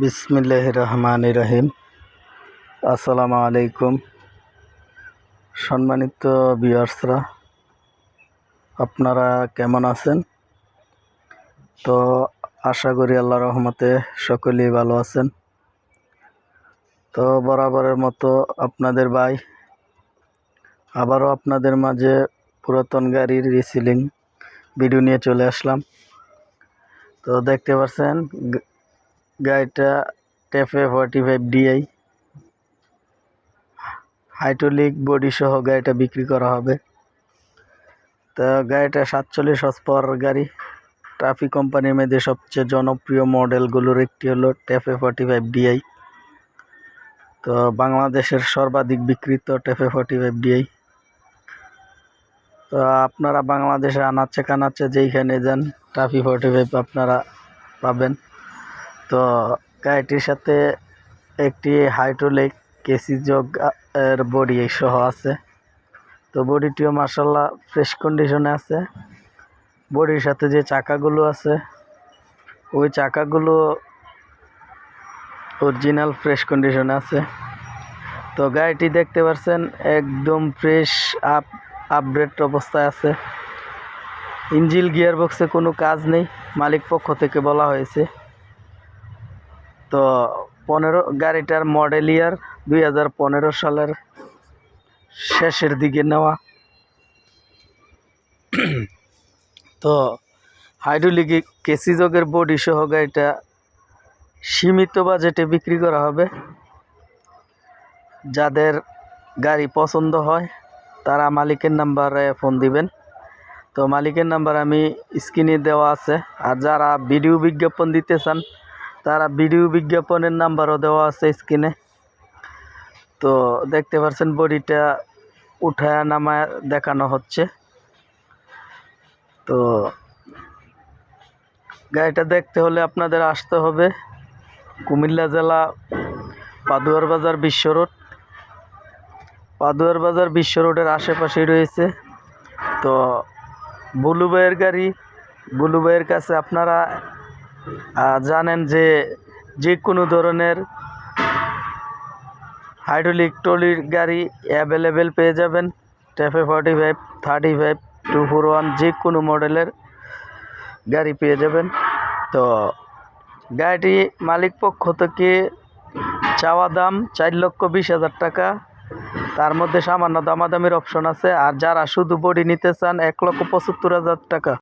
বিসমিল্লাহ রহমান রহিম আসসালামু আলাইকুম সম্মানিত বিয়ার্সরা আপনারা কেমন আছেন? তো আশা করি আল্লাহ রহমতে সকলেই ভালো আছেন। তো বরাবরের মতো আপনাদের ভাই, আবারও আপনাদের মাঝে পুরাতন গাড়ির রিসিলিং ভিডিও নিয়ে চলে আসলাম। তো দেখতে পাচ্ছেন গাড়িটা TAFE forty five DI hydraulic body সহ গাড়িটা বিক্রি করা হবে। তো গাড়িটা সাতচল্লিশ হর্স পাওয়ার গাড়ি ট্রাফিক কোম্পানির মধ্যে সবচেয়ে জনপ্রিয় মডেলগুলোর একটি হলো টেফে ফর্টি ফাইভ ডিআই তো বাংলাদেশের সর্বাধিক বিক্রিত টেফে ফর্টি ফাইভ ডিআই তো আপনারা বাংলাদেশে আনাচ্ছে কানাচ্ছে যেইখানে যান ট্রাফি ফর্টি ফাইভ আপনারা পাবেন। তো গাড়িটির সাথে একটি হাইড্রোলিক কেসি জগ এর বডি সহ আছে। তো বডিটিও মার্শাল্লাহ ফ্রেশ কন্ডিশনে আছে। বডির সাথে যে চাকাগুলো আছে, ওই চাকাগুলো অরিজিনাল ফ্রেশ কন্ডিশনে আছে। তো গাড়িটি দেখতে পাচ্ছেন একদম ফ্রেশ আপ আপডেট অবস্থায় আছে। ইঞ্জিল গিয়ার বক্সে কোনো কাজ নেই, মালিক পক্ষ থেকে বলা হয়েছে। তো পনেরো, গাড়িটার মডেল ইয়ার দুই হাজার পনেরো সালের শেষের দিকে নেওয়া। তো হাইড্রোলিক কেসি যোগের বডি সহ গাড়িটা সীমিত বাজেটে বিক্রি করা হবে। যাদের গাড়ি পছন্দ হয়, তারা মালিকের নাম্বারে ফোন দিবেন। তো মালিকের নাম্বার আমি স্ক্রিনে দেওয়া আছে। আর যারা ভিডিও বিজ্ঞাপন দিতে চান তারা ভিডিও বিজ্ঞাপনের নাম্বারও দেওয়া আছে স্ক্রিনে। তো দেখতে পাচ্ছেন বডিটা উঠায় নামায় দেখানো হচ্ছে। তো গাড়িটা দেখতে হলে আপনাদের আসতে হবে কুমিল্লা জেলা পাদুয়ার বাজার বিশ্ব রোড। পাদুয়ার বাজার বিশ্ব রোডের আশেপাশেই রয়েছে। তো বুলু ভাইয়ের গাড়ি, বুলু ভাইয়ের কাছে আপনারা জানেন যে যে কোনো ধরনের হাইড্রোলিক ট্রলির গাড়ি অ্যাভেলেবেল পেয়ে যাবেন। TAFE forty five thirty five two four one যে কোনো মডেলের গাড়ি পেয়ে যাবেন। তো গাড়িটি মালিক পক্ষ থেকে চাওয়া দাম চার লক্ষ বিশ হাজার টাকা। তার মধ্যে সামান্য দামাদামির অপশন আছে। আর যারা শুধু বডি নিতে চান, এক লক্ষ পঁচাত্তর হাজার টাকা।